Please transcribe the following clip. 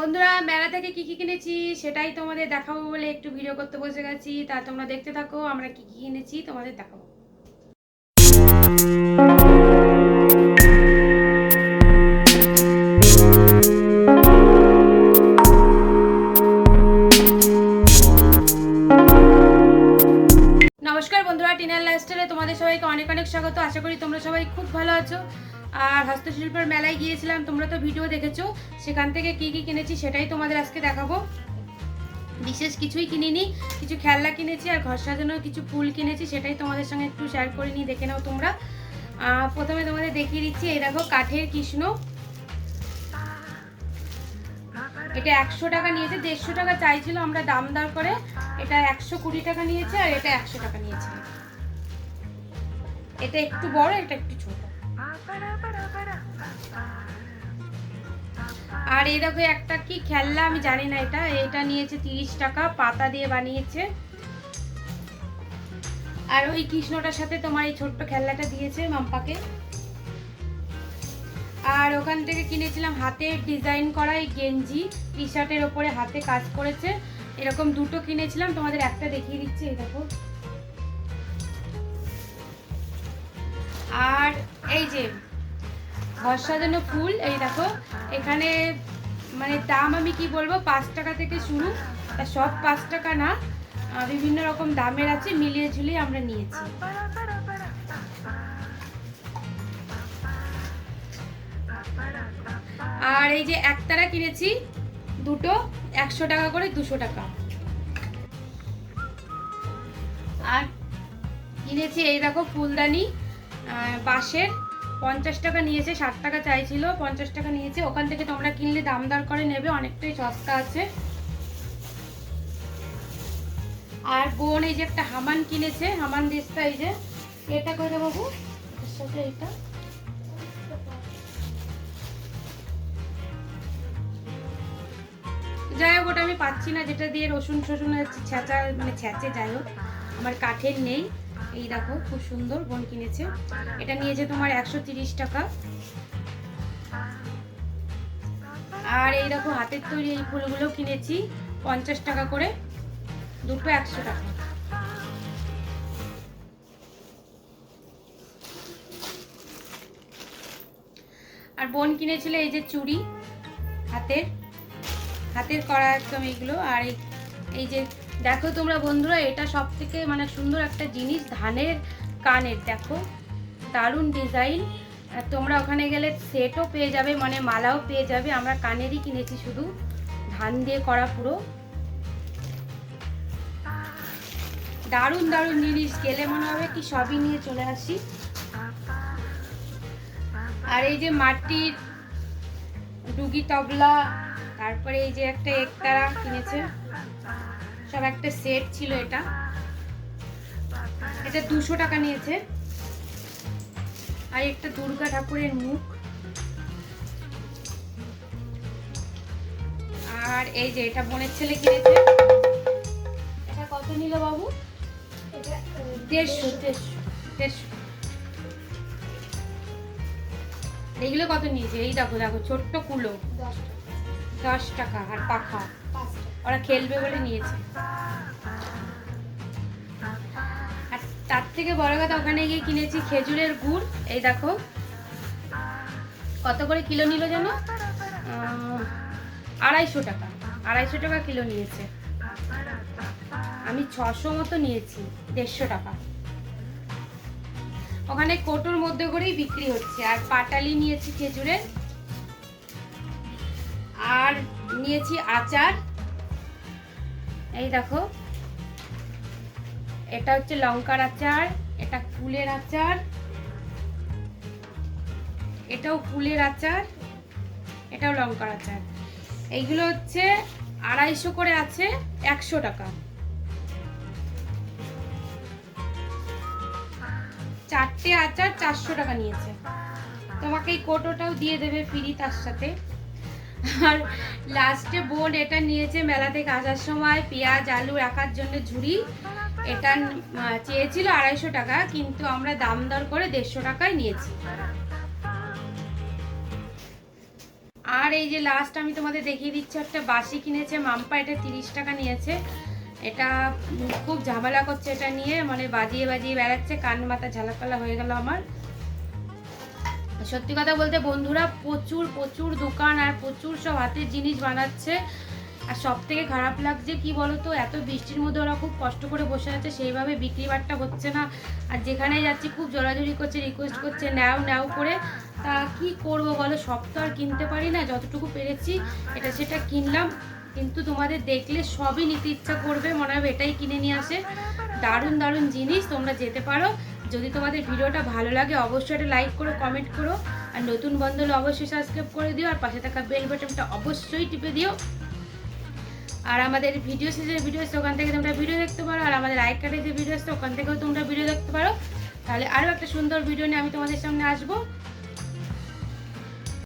বন্ধুরা, মেলা থেকে কি কি কিনেছি সেটাই তোমাদের দেখাবো বলে একটু ভিডিও করতে বসে গেছি। তা তোমরা দেখতে থাকো, আমরা কি কি কিনেছি তোমাদের দেখাবো। টিনার লাইফস্টাইলে তোমাদের সবাইকে অনেক অনেক স্বাগত। আশা করি তোমরা সবাই খুব ভালো আছো। আর হস্তশিল্পের মেলায় গিয়েছিলাম, তোমরা তো ভিডিও দেখেছ। সেখান থেকে কি কি কিনেছি সেটাই তোমাদের আজকে দেখাবো। বিশেষ কিছুই কিনিনি, কিছু খেলনা কিনেছি আর ঘর সাজানোর কিছু ফুল কিনেছি, সেটাই তোমাদের সঙ্গে একটু শেয়ার করে নিই, দেখে নাও তোমরা। প্রথমে তোমাদের দেখিয়ে দিচ্ছি, এই দেখো, কাঠের কৃষ্ণ। এটা একশো টাকা নিয়েছে, দেড়শো টাকা চাইছিল, আমরা দাম দর করে এটা একশো কুড়ি টাকা নিয়েছে আর এটা একশো টাকা নিয়েছে। এটা একটু বড়, এটা একটু ছোট। আর এই দেখো একটা কি খেলনা, আমি জানি না এটা। এটা নিয়েছে তিরিশ টাকা, পাতা দিয়ে বানিয়েছে। আর ওই কৃষ্ণটার সাথে তোমার এই ছোট্ট খেলনাটা দিয়েছে মাম্পাকে। আর ওখান থেকে কিনেছিলাম হাতে ডিজাইন করা এই গেঞ্জি টি শার্টের ওপরে হাতে কাজ করেছে। এরকম দুটো কিনেছিলাম, তোমাদের একটা দেখিয়ে দিচ্ছি, এই দেখো। আর এই যে ঘর সাজানো ফুল, এই দেখো, এখানে মানে দাম আমি কি বলব, পাঁচ টাকা থেকে শুরু। সব পাঁচ টাকা না বিভিন্ন রকম দামের আছে, মিলিয়ে ঝুলিয়ে আমরা নিয়েছি। আর এই যে একতারা কিনেছি, দুটো, একশো টাকা করে দুশো টাকা। আর কিনেছি এই দেখো ফুলদানি বাঁশের। পঞ্চাশ টাকা নিয়েছে, ষাট টাকা চাইছিল, পঞ্চাশ টাকা নিয়েছে। ওখান থেকে তোমরা কিনলে দাম দর করে নেবে, অনেকটাই সস্তা আছে। আর বোন এই যে একটা হামান কিনেছে, হামান দিস্তা এই যে, এটা করে বাবু। সাথে এটা। যাই হোক, ওটা আমি পাচ্ছি না, যেটা দিয়ে রসুন টসুন ছেঁচা মানে ছেঁচে যাই হোক, আমার কাঠের নেই। এই দেখো, খুব সুন্দর বোন কিনেছে। এটা নিয়েছে তোমার একশো টাকা। আর এই দেখো, হাতের তৈরি এই ফুলগুলো কিনেছি, পঞ্চাশ টাকা করে। দুটো একশো টাকা। আর বোন কিনেছিল এই যে চুড়ি, হাতের। হাতের করা একদম এইগুলো। আর এই যে দেখো তোমরা বন্ধুরা, এটা সব থেকে মানে সুন্দর একটা জিনিস, ধানের কানের, দেখো। দারুণ ডিজাইন তোমরা ওখানে গেলে সেটও পেয়ে যাবে মানে মালাও পেয়ে যাবে। আমরা কানেরই কিনেছি শুধু, ধান দিয়ে করা পুরো। দারুণ দারুণ জিনিস। গেলে মনে হবে কি সবই নিয়ে চলে আসি। আর এই যে মাটির ডুগি তবলা, তারপরে এই যে একটা একতারা কিনেছে। সব একটা সেট ছিল এটা। এটা দুশো টাকা নিয়েছে। আর একটা দুর্গা ঠাকুরের মুখ। আর এই যে এটা বোনের ছেলে কিনেছে। এটা কত নিল বাবু? দেড়শো। দেড়শো। দেড়শো এইগুলো কত নিয়েছে? এই দেখো দেখো ছোট্ট কুলো। দশ টাকা। আর পাখা। ওরা খেলবে বলে নিয়েছে। আর তার থেকে বড় কথা, ওখানে গিয়ে কিনেছি খেজুরের গুড়। এই দেখো, কত করে কিলো নিল যেন আড়াইশো টাকা। আড়াইশো টাকা কিলো নিয়েছে। আমি ছশো মতো নিয়েছি, দেড়শো টাকা। ওখানে কোটোর মধ্যে করেই বিক্রি হচ্ছে। আর পাটালি নিয়েছি খেজুরের। আর নিয়েছি আচার। এই দেখো। এটা হচ্ছে লঙ্কার আচার, এটা ফুলের আচার, এটাও ফুলের আচার, এটাও লঙ্কার আচার। এইগুলো হচ্ছে আড়াইশো করে আছে, একশো টাকা। চারটে আচার চারশো টাকা নিয়েছে। তোমাকে এই কোটোটাও দিয়ে দেবে ফ্রি তার সাথে। আর লাস্টে বোন এটা নিয়েছে মেলা থেকে আসার সময়, পেঁয়াজ, আলু রাখার জন্য ঝুড়ি। এটা চেয়েছিল আড়াইশো টাকা, কিন্তু আমরা দাম দর করে দেড়শো টাকায় নিয়েছি। আর এই যে লাস্ট আমি তোমাদের দেখিয়ে দিচ্ছি, একটা বাসি কিনেছে, মাম্পা এটা তিরিশ টাকা নিয়েছে। এটা খুব ঝামেলা করছে এটা নিয়ে মানে বাজিয়ে বাজিয়ে বেড়াচ্ছে, কান মাথা ঝালাপালা হয়ে গেল আমার। সত্যি কথা বলতে বন্ধুরা প্রচুর প্রচুর দোকান আর প্রচুর সব হাতের জিনিস বানাচ্ছে। আর সব থেকে খারাপ লাগছে কি বলতো, এত বৃষ্টির মধ্যে ওরা খুব কষ্ট করে বসে আছে, সেইভাবে বিক্রি বাট্টা হচ্ছে না। আর যেখানে যাচ্ছি খুব জোরাজুরি করছে রিকোয়েস্ট করছে, নাও নাও করে। তা কি করব বলো, সব তো আর কিনতে পারি না, যতটুকু পেরেছি এটা সেটা কিনলাম। কিন্তু তোমাদের দেখলে সবই নিতে ইচ্ছা করবে, মনে হবে এটাই কিনে নিয়ে আসে। দারুণ দারুণ জিনিস, তোমরা যেতে পারো। যদি তোমাদের ভিডিওটা ভালো লাগে, অবশ্যই একটা লাইক করো কমেন্ট করো, আর নতুন বন্ধু হলে অবশ্যই সাবস্ক্রাইব করে দিও, আর পাশে থাকা বেল বাটনটা অবশ্যই টিপে দিও। আর আমাদের ভিডিও শেষে ভিডিও আছে ওখান থেকে তোমরা ভিডিও দেখতে পারো, আর আমাদের আই কার্ডে যে ভিডিও আছে ওখান থেকেও তোমরা ভিডিও দেখতে পারো। তাহলে আরও একটা সুন্দর ভিডিও নিয়ে আমি তোমাদের সামনে আসব।